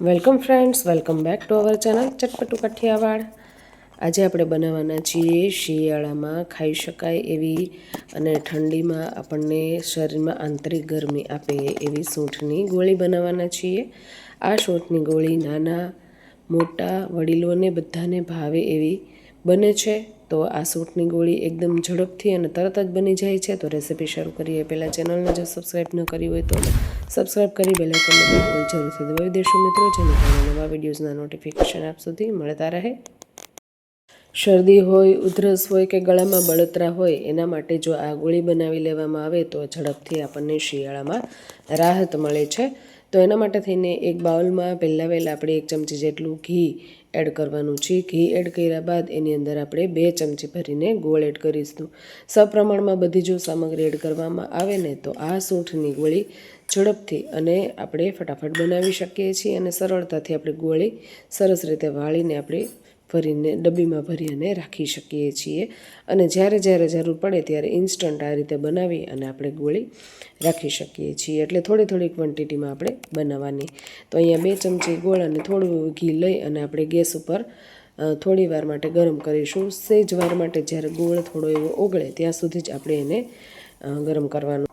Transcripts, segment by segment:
Welcome friends, welcome back to our channel ચટપટુ Kathiyawad. આજે આપણે બનાવવાના છીએ શિયાળામાં ખાઈ શકાય એવી અને ઠંડીમાં આપણને શરીરમાં આંતરિક ગરમી આપે એવી સૂંઠની ગોળી બનાવવાના છીએ. આ સૂંઠની ગોળી નાના, મોટા વડીલોને બધાને ભાવે એવી બને છે. તો આ સૂટની ગોળી એકદમ ઝડપથી અને તરત જ બની જાય છે. તો રેસીપી શરૂ કરીએ. પહેલાં ચેનલને જો સબસ્ક્રાઈબ ન કરી હોય તો સબસ્ક્રાઈબ કરી બેલ બિલકુલ જરૂરથી દબાવી દેશો મિત્રો જેને કારણે નવા વિડીયોઝના નોટિફિકેશન આપ સુધી મળતા રહે. શરદી હોય, ઉધરસ હોય કે ગળામાં બળતરા હોય, એના માટે જો આ ગોળી બનાવી લેવામાં આવે તો ઝડપથી આપણને શિયાળામાં રાહત મળે છે. તો એના માટે થઈને એક બાઉલમાં પહેલાં વહેલા આપણે એક ચમચી જેટલું ઘી એડ કરવાનું છે. ઘી એડ કર્યા બાદ એની અંદર આપણે બે ચમચી ભરીને ગોળ એડ કરીશું. સપ્રમાણમાં બધી જો સામગ્રી એડ કરવામાં આવે ને તો આ સૂંઠની ગોળી ઝડપથી અને આપણે ફટાફટ બનાવી શકીએ છીએ અને સરળતાથી આપણે ગોળી સરસ રીતે વાળીને આપણે ભરીને, ડબ્બીમાં ભરી અને રાખી શકીએ છીએ. અને જ્યારે જ્યારે જરૂર પડે ત્યારે ઇન્સ્ટન્ટ આ રીતે બનાવી અને આપણે ગોળી રાખી શકીએ છીએ. એટલે થોડી થોડી ક્વોન્ટિટીમાં આપણે બનાવવાની. તો અહીંયા બે ચમચી ગોળ અને થોડું ઘી લઈ અને આપણે ગેસ ઉપર થોડી વાર માટે ગરમ કરીશું. સેજ વાર માટે જ્યારે ગોળ થોડો એવો ઓગળે, ત્યાં સુધી જ આપણે એને ગરમ કરવાનું.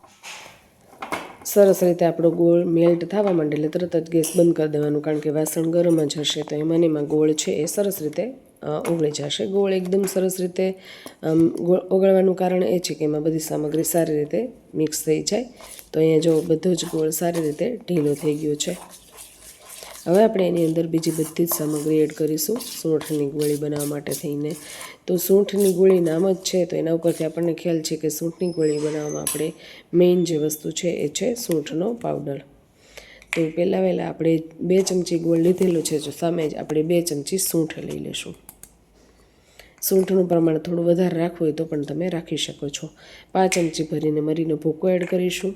સરસ રીતે આપણો ગોળ મેલ્ટ થવા માંડે એટલે તરત જ ગેસ બંધ કરી દેવાનું કારણ કે વાસણ ગરમ જ હશે તો એમાં એમાં ગોળ છે એ સરસ રીતે ઓગળી જશે. ગોળ એકદમ સરસ રીતે ઓગળવાનું કારણ એ છે કે એમાં બધી સામગ્રી સારી રીતે મિક્સ થઈ જાય. તો અહીંયા જો બધો જ ગોળ સારી રીતે ઢીલો થઈ ગયો છે. હવે આપણે એની અંદર બીજી બધી જ સામગ્રી એડ કરીશું, સૂંઠની ગોળી બનાવવા માટે થઈને. તો સૂંઠની ગોળી નામ જ છે, તો એના ઉપરથી આપણને ખ્યાલ છે કે સૂંઠની ગોળી બનાવવામાં આપણે મેઇન જે વસ્તુ છે, એ છે સૂંઠનો પાવડર તો પહેલાં વહેલાં આપણે બે ચમચી ગોળ લીધેલો છે, જો સામે જ આપણે બે ચમચી સૂંઠ લઈ લેશું. સૂંઠનું પ્રમાણ થોડું વધારે રાખવું હોય તો પણ તમે રાખી શકો છો. પાંચ ચમચી ભરીને મરીનો ભૂકો એડ કરીશું.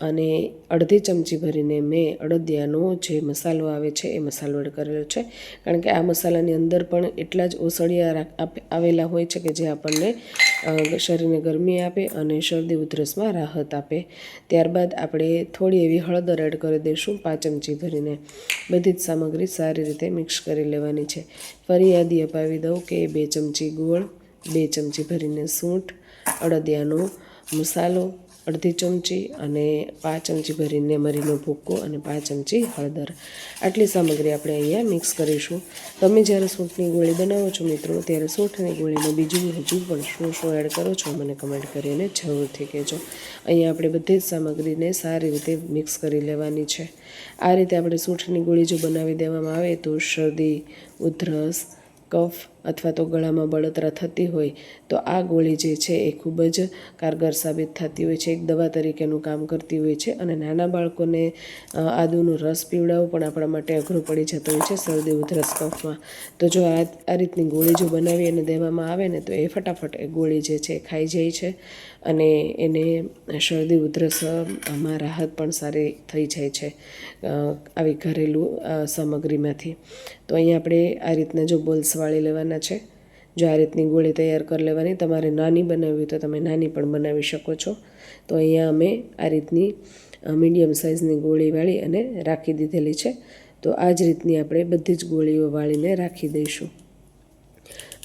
અને અડધી ચમચી ભરીને મેં અડદિયાનો જે મસાલો આવે છે એ મસાલો એડ કરેલો છે. કારણ કે આ મસાલાની અંદર પણ એટલા જ ઓસળિયા આવેલા હોય છે કે જે આપણને શરીરને ગરમી આપે અને શરદી ઉધરસમાં રાહત આપે. ત્યારબાદ આપણે થોડી એવી હળદર એડ કરી દઈશું પાંચ ચમચી ભરીને. બધી જ સામગ્રી સારી રીતે મિક્સ કરી લેવાની છે. ફરી યાદી અપાવી દઉં કે બે ચમચી ગોળ, બે ચમચી ભરીને સૂંઠ અડદિયાનો મસાલો અડધી ચમચી અને પાંચ ચમચી ભરીને મરીનો ભૂક્કો અને પાંચ ચમચી હળદર. આટલી સામગ્રી આપણે અહીંયા મિક્સ કરીશું. તમે જ્યારે સૂંઠની ગોળી બનાવો છો મિત્રો, ત્યારે સૂંઠની ગોળીમાં બીજું હજુ પણ શું શું એડ કરો છો મને કમેન્ટ કરીને જરૂરથી કહેજો. અહીંયા આપણે બધી જ સામગ્રીને સારી રીતે મિક્સ કરી લેવાની છે. આ રીતે આપણે સૂંઠની ગોળી જો બનાવી દેવામાં આવે તો શરદી, ઉધરસ, કફ અથવા તો ગળામાં બળતરા થતી હોય, તો આ ગોળી જે છે એ ખૂબ જ કારગર સાબિત થતી હોય છે. એક દવા તરીકેનું કામ કરતી હોય છે અને નાના બાળકોને આદુનો રસ પીવડાવવો પણ આપણા માટે અઘરું પડી જતો હોય છે શરદી, ઉધરસ, કફમાં. તો જો આ આ રીતની ગોળી જો બનાવી અને દેવામાં આવે ને, તો એ ફટાફટ એ ગોળી જે છે ખાઈ જાય છે અને એને શરદી ઉધરસમાં રાહત પણ સારી થઈ જાય છે આવી ઘરેલું સામગ્રીમાંથી. તો અહીંયા આપણે આ રીતના જો બોલ્સ વાળી લેવાના છે. જો આ રીતની ગોળી તૈયાર કરી લેવાની, તમારે નાની બનાવવી તો તમે નાની પણ બનાવી શકો છો. તો અહીંયા અમે આ રીતની મીડિયમ સાઇઝની ગોળી વાળી અને રાખી દીધેલી છે. તો આ જ રીતની આપણે બધી જ ગોળીઓ વાળીને રાખી દઈશું.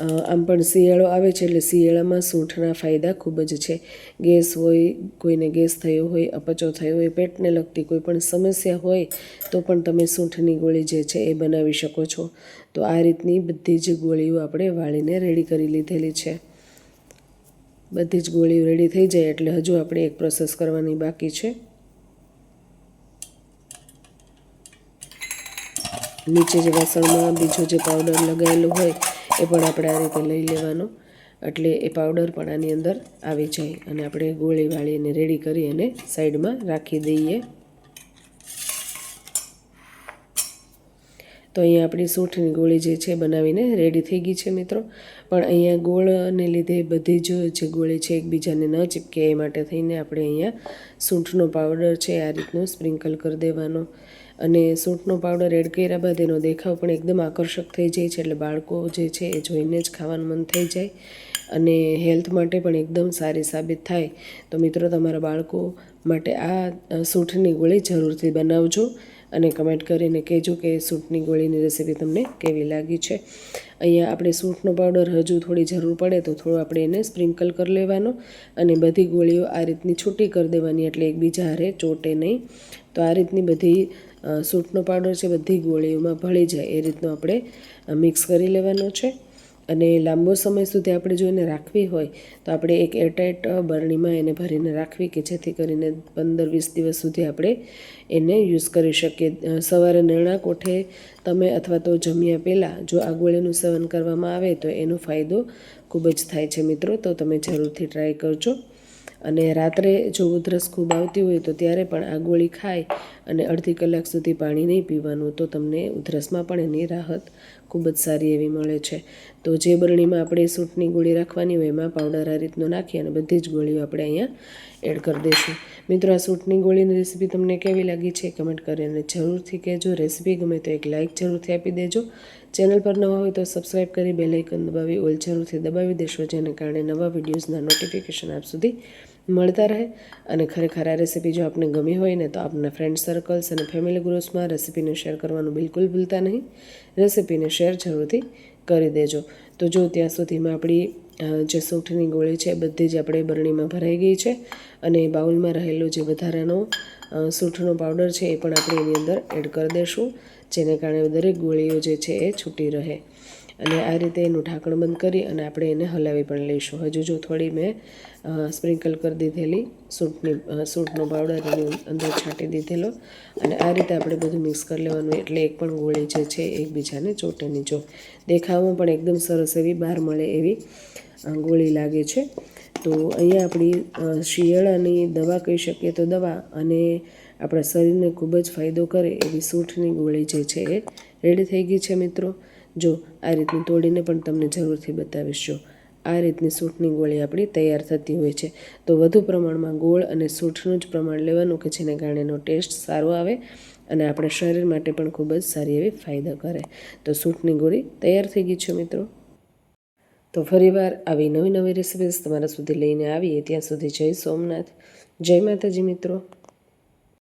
આમ પણ શિયાળો આવે છે એટલે શિયાળામાં સૂંઠના ફાયદા ખૂબ જ છે. ગેસ હોય, કોઈને ગેસ થયો હોય, અપચો થયો હોય, પેટને લગતી કોઈ પણ સમસ્યા હોય, તો પણ તમે સૂંઠની ગોળી જે છે એ બનાવી શકો છો. તો આ રીતની બધી જ ગોળીઓ આપણે વાળીને રેડી કરી લીધેલી છે. બધી જ ગોળીઓ રેડી થઈ જાય એટલે હજુ આપણે એક પ્રોસેસ કરવાની બાકી છે. નીચે જે વાસણમાં બીજો જે પાવડર લગાવેલો હોય એ પણ આપણે આ રીતે લઈ લેવાનો. એટલે એ પાવડર પણ આની અંદર આવી જાય અને આપણે ગોળી વાળીને રેડી કરી અને સાઈડમાં રાખી દઈએ. તો અહીંયા આપણી સૂંઠની ગોળી જે છે બનાવીને રેડી થઈ ગઈ છે મિત્રો. પણ અહીંયા ગોળને લીધે બધી જ જે ગોળી છે એકબીજાને ન ચીપકે એ માટે થઈને આપણે અહીંયા સૂંઠનો પાવડર છે આ રીતનો સ્પ્રિંકલ કરી દેવાનો. અને સૂંઠનો પાવડર એડ કર્યા બાદ એનો દેખાવ પણ એકદમ આકર્ષક થઈ જાય છે. એટલે બાળકો જે છે એ જોઈને જ ખાવાનું મન થઈ જાય અને હેલ્થ માટે પણ એકદમ સારી સાબિત થાય. તો મિત્રો, તમારા બાળકો માટે આ સૂંઠની ગોળી જરૂરથી બનાવજો અને કમેન્ટ કરીને કહેજો કે સૂંઠની ગોળીની રેસીપી તમને કેવી લાગી છે. અહીંયા આપણે સૂંઠનો પાવડર હજુ થોડી જરૂર પડે તો થોડું આપણે એને સ્પ્રિંકલ કરી લેવાનો અને બધી ગોળીઓ આ રીતની છૂટી કરી દેવાની, એટલે એકબીજા હારે ચોટે નહીં. તો આ રીતની બધી સૂંઠનો પાવડર છે, બધી ગોળીઓમાં ભળી જાય. એ રીતનો આપણે મિક્સ કરી લેવાનો છે. અને લાંબો સમય સુધી આપણે જો એને રાખવી હોય, તો આપણે એક એરટાઇટ બરણીમાં એને ભરીને રાખવી કે જેથી કરીને પંદર વીસ દિવસ સુધી આપણે એને યુઝ કરી શકીએ. સવારે નરણા કોઠે તમે અથવા તો જમ્યા પહેલાં જો આ ગોળીનું સેવન કરવામાં આવે તો એનો ફાયદો ખૂબ જ થાય છે મિત્રો. તો તમે જરૂરથી ટ્રાય કરજો. અને રાત્રે જો ઉધરસ ખૂબ આવતી હોય તો ત્યારે પણ આ ગોળી ખાય અને અડધી કલાક સુધી પાણી નહીં પીવાનું. તો તમને ઉધરસમાં પણ એની રાહત ખૂબ જ સારી એવી મળે છે. તો જે બરણીમાં આપણે સૂંઠની ગોળી રાખવાની હોય એમાં પાવડર આ રીતનો નાખી અને બધી જ ગોળીઓ આપણે અહીંયા એડ કરી દઈશું. મિત્રો, આ સૂંઠની ગોળીની રેસીપી તમને કેવી લાગી છે કમેન્ટ કરીને જરૂરથી કહેજો. રેસીપી ગમે તો એક લાઇક જરૂરથી આપી દેજો. ચેનલ પર નવા હોય તો સબસ્ક્રાઈબ કરી બે લાઇકન દબાવી ઓલ જરૂરથી દબાવી દેશો, જેને કારણે નવા વિડીયોઝના નોટિફિકેશન આપ સુધી મળતા રહે અને ખરેખર આ રેસીપી જો આપને ગમી હોય ને તો આપના ફ્રેન્ડ સર્કલ્સ અને ફેમિલી ગ્રુપ્સમાં રેસીપીને શેર કરવાનું બિલકુલ ભૂલતા નહીં. રેસીપીને શેર જરૂરથી કરી દેજો. તો જો ત્યાં સુધીમાં આપણી જે સૂંઠની ગોળી છે બધી જ આપણે બરણીમાં ભરાઈ ગઈ છે અને બાઉલમાં રહેલો જે વધારાનો સૂંઠનો પાવડર છે એ પણ આપણે એની અંદર એડ કરી દઈશું જેને કારણે દરેક ગોળીઓ જે છે એ છૂટી રહે. અને આ રીતે એનું ઢાંકણ બંધ કરી અને આપણે એને હલાવી પણ લઈશું. હજુ જો થોડી મેં સ્પ્રિંકલ કરી દીધેલી સૂટનો સૂંઠનો પાવડર એની અંદર છાંટી દીધેલો અને આ રીતે આપણે બધું મિક્સ કરી લેવાનું. એટલે એક પણ ગોળી જે છે એકબીજાને ચોટે નહીં. જો દેખાવમાં પણ એકદમ સરસ એવી બહાર મળે એવી ગોળી લાગે છે. તો અહીંયા આપણી શિયાળાની દવા કહી શકીએ તો દવા અને આપણા શરીરને ખૂબ જ ફાયદો કરે એવી સૂંઠની ગોળી જે છે એ રેડી થઈ ગઈ છે મિત્રો. જો આ રીતની તોડીને પણ તમને જરૂરથી બતાવીશ. આ રીતની સૂંઠની ગોળી આપણી તૈયાર થતી હોય છે. તો વધુ પ્રમાણમાં ગોળ અને સૂંઠનું જ પ્રમાણ લેવાનું કે જેને કારણેનો ટેસ્ટ સારો આવે અને આપણા શરીર માટે પણ ખૂબ જ સારી એવી ફાયદા કરે. તો સૂંઠની ગોળી તૈયાર થઈ ગઈ છે મિત્રો. તો ફરીવાર આવી નવી નવી રેસિપીઝ તમારા સુધી લઈને આવીએ. ત્યાં સુધી જય સોમનાથ. જય માતાજી મિત્રો.